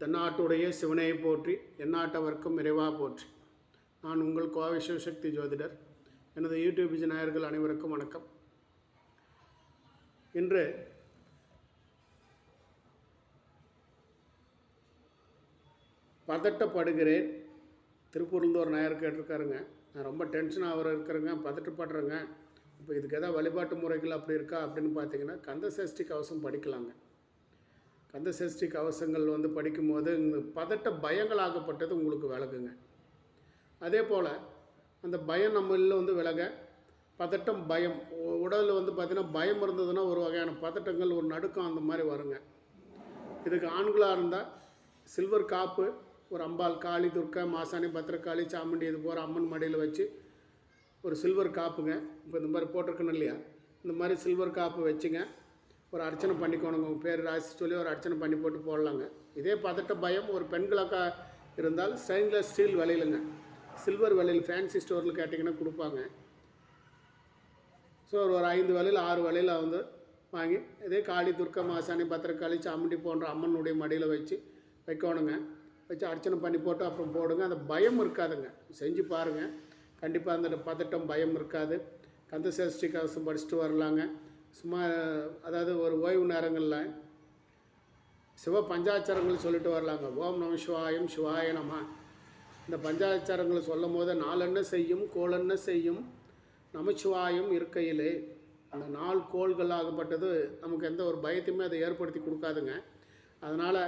தென்னாட்டுடைய சிவனை போற்றி எந்நாட்டவர்க்கும் இறைவா போற்றி. நான் உங்கள் கோவை சிவசக்தி ஜோதிடர். எனது யூடியூப் விஜயநாயர்கள் அனைவருக்கும் வணக்கம். இன்று பதட்டப்படுகிறேன். திருப்பூர்லேருந்து ஒரு நாயர் கேட்டிருக்காருங்க. நான் ரொம்ப டென்ஷன் ஆகிற இருக்கிறேங்க பதட்டப்படுறேங்க. இப்போ இதுக்கு எதாவது வழிபாட்டு முறைகள் அப்படி இருக்கா அப்படின்னு பார்த்தீங்கன்னா கந்த சஷ்டி கவசம் படிக்கலாங்க. கந்த சஷ்டி கவசங்கள் வந்து படிக்கும்போது பதட்ட பயங்களாகப்பட்டது உங்களுக்கு விலகுங்க அதே போல் அந்த பயம் நம்மளில் வந்து விலக பதட்டம் பயம் உடலில் வந்து பார்த்திங்கன்னா பயம் இருந்ததுன்னா ஒரு வகையான பதட்டங்கள் ஒரு நடுக்கம் அந்த மாதிரி வருங்க. இதுக்கு ஆண்களாக இருந்தால் சில்வர் காப்பு ஒரு அம்பாள் காளி துர்க்கா மாசாணி பத்திரக்காளி சாமுண்டி இது போகிற அம்மன் மடியில் வச்சு ஒரு சில்வர் காப்புங்க. இப்போ இந்த மாதிரி போட்டிருக்கணும் இல்லையா? இந்த மாதிரி சில்வர் காப்பு வச்சுங்க. ஒரு அர்ச்சனை பண்ணிக்கோணுங்க. உங்கள் பேர் ராசி சொல்லி ஒரு அர்ச்சனை பண்ணி போட்டு போடலாங்க. இதே பதட்ட பயம் ஒரு பெண்களாக்கா இருந்தால் ஸ்டெயின்லெஸ் ஸ்டீல் விலையிலுங்க. சில்வர் விலையில் ஃபேன்சி ஸ்டோரில் கேட்டிங்கன்னா கொடுப்பாங்க. ஸோ ஒரு ஒரு ஐந்து விலையில் ஆறு விலையில் வந்து வாங்கி இதே காளி துர்க்கா மாசாணி பத்திரக்காளி சாமுண்டி போன்ற அம்மனுடைய மடியில் வச்சு வைக்கணுங்க. வச்சு அர்ச்சனை பண்ணி போட்டு அப்புறம் போடுங்க. அந்த பயம் இருக்காதுங்க. செஞ்சு பாருங்கள் கண்டிப்பாக அந்த பதட்டம் பயம் இருக்காது. கந்த சேஷ்டி கவசம் படிச்சுட்டு வரலாங்க. சும்மா அதாவது ஒரு ஓய்வு நேரங்களில் சிவ பஞ்சாச்சாரங்கள் சொல்லிட்டு வரலாங்க. ஓம் நம சிவாயம் சிவாய நம. இந்த பஞ்சாச்சாரங்களை சொல்லும் போது நாலெண்ண செய்யும் கோலெண்ண செய்யும் நமச்சிவாயம் இருக்கையிலே அந்த நாள் கோள்கள் ஆகப்பட்டது நமக்கு எந்த ஒரு பயத்தையுமே அதை ஏற்படுத்தி கொடுக்காதுங்க. அதனால்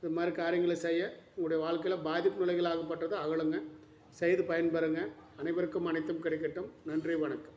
இது மாதிரி காரியங்களை செய்ய உங்களுடைய வாழ்க்கையில் பாதிப்பு நிலைகள் ஆகப்பட்டது அகலுங்க. செய்து பயன்பெறுங்க. அனைவருக்கும் அனைத்தும் கிடைக்கட்டும். நன்றி வணக்கம்.